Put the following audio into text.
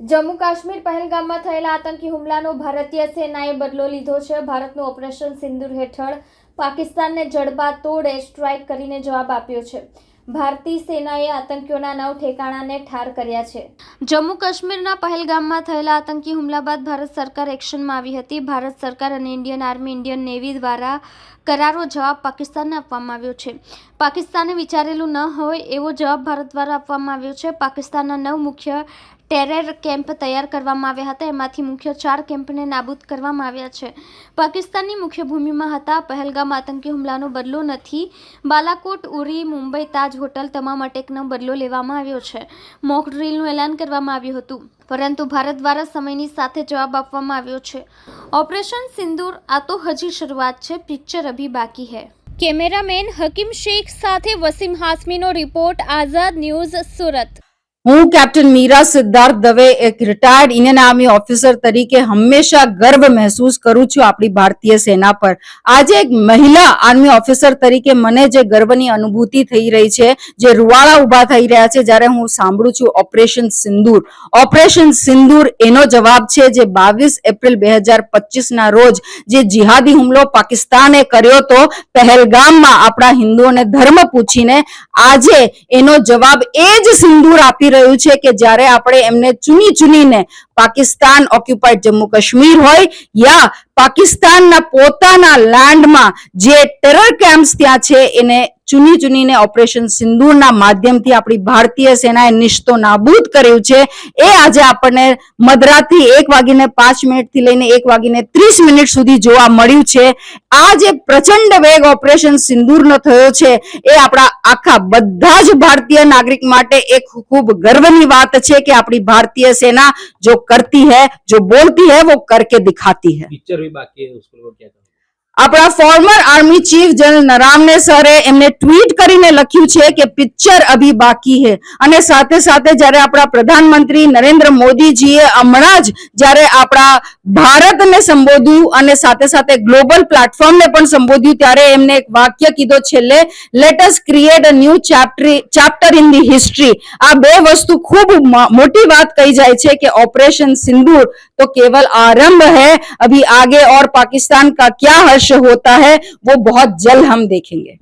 જમ્મુ કાશ્મીર પહેલગામમાં થયેલા આતંકી હુમલાનો ભારતીય સેનાએ બદલો લીધો છે. ભારતનું ઓપરેશન સિંદુર હેઠળ પાકિસ્તાનને જડબા તોડે સ્ટ્રાઇક કરીને જવાબ આપ્યો છે. ભારતીય સેનાએ આતંકીઓના નવ ઠેકાણાને ઠાર કર્યા છે. જમ્મુ કાશ્મીરના પહેલગામમાં થયેલા આતંકી હુમલા બાદ ભારત સરકાર એક્શનમાં આવી હતી. ભારત સરકાર અને ઇન્ડિયન આર્મી, ઇન્ડિયન નેવી દ્વારા કરારો જવાબ પાકિસ્તાનને આપવામાં આવ્યો છે. પાકિસ્તાને વિચારેલું ન હોય એવો જવાબ ભારત દ્વારા આપવામાં આવ્યો છે. પાકિસ્તાનના નવ મુખ્ય ટેરર કેમ્પ તૈયાર કરવામાં આવ્યા હતા. એમાંથી મુખ્ય ચાર કેમ્પને નાબૂદ કરવામાં આવ્યા છે. પાકિસ્તાનની મુખ્ય ભૂમિમાં હતા. પહેલગામ આતંકી હુમલાનો બદલો નથી. બાલાકોટ, ઉરી, મુંબઈ તાજ હોટલ તમામ અટેકનો બદલો લેવામાં આવ્યો છે. મોક ડ્રીલનું એલાન કરવામાં આવ્યું હતું. પરંતુ ભારત દ્વારા સમયની સાથે જવાબ આપવામાં આવ્યો છે. ઓપરેશન સિંદૂર, આ તો હજી શરૂઆત છે. પિક્ચર અભી બાકી હૈ. કેમેરામેન હકીમ શેખ સાથે વસીમ હાસમીનો રિપોર્ટ, આઝાદ ન્યૂઝ સુરત. હું કેપ્ટન મીરા સિદ્ધાર્થ દવે એક રિટાયર્ડ ઇન્ડિયન આર્મી ઓફિસર તરીકે હંમેશા ગર્વ મહેસૂસ કરું છું આપણી ભારતીય સેના પર. આજે એક મહિલા આર્મી ઓફિસર તરીકે મને જે ગર્વની અનુભૂતિ થઈ રહી છે, જે રૂવાળા ઊભા થઈ રહ્યા છે, જ્યારે હું સાંભળું છું ઓપરેશન સિંદૂર. ઓપરેશન સિંદૂર એનો જવાબ છે જે બાવીસ એપ્રિલ બે હજાર પચીસના રોજ જે જિહાદી હુમલો પાકિસ્તાને કર્યો તો પહેલગામમાં આપણા હિન્દુઓને ધર્મ પૂછીને આજે એનો જવાબ એ જ સિંદૂર આપી રહ્યું છે કે જ્યારે આપણે એમને ચૂની ચૂનીને પાકિસ્તાન ઓક્યુપાઈડ જમ્મુ કાશ્મીર હોય યા પાકિસ્તાનના પોતાના લેન્ડમાં જે ટેરર કેમ્પ્સ ત્યાં છે, એને ચૂની ચૂનીને ઓપરેશન સિંદૂરના માધ્યમથી આપણી ભારતીય સેનાએ નિષ્તો નાબૂદ કર્યું છે એ આજે આપણને મધરાતથી એક વાગીને પાંચ મિનિટથી લઈને એક વાગીને ત્રીસ મિનિટ સુધી જોવા મળ્યું છે આ જે પ્રચંડ વેગ ઓપરેશન સિંદૂરનો થયો છે એ આપણા આખા બધા જ ભારતીય નાગરિક માટે એક ખૂબ ગર્વની વાત છે કે આપણી ભારતીય સેના જો કરતી है जो बोलती है वो करके दिखाती है पिक्चर भी बाकी है उसको लोग क्या कहेंगे આપણા ફોર્મર આર્મી ચીફ જનરલ નરામને સરે એમને ટ્વીટ કરીને લખ્યું છે કે પિક્ચર અભી બાકી હે. અને સાથે સાથે જ્યારે આપણા પ્રધાનમંત્રી નરેન્દ્ર મોદીજીએ હમણાં જ જ્યારે આપણા ભારતને સંબોધ્યું અને સાથે સાથે ગ્લોબલ પ્લેટફોર્મને પણ સંબોધ્યું, ત્યારે એમને એક વાક્ય કીધો છેલ્લે let create a new chapter chapter in the history આ બે વસ્તુ ખૂબ મોટી વાત કહી જાય છે કે ઓપરેશન સિંદૂર तो केवल आरंभ है अभी आगे और पाकिस्तान का क्या हर्ष होता है वो बहुत जल्द हम देखेंगे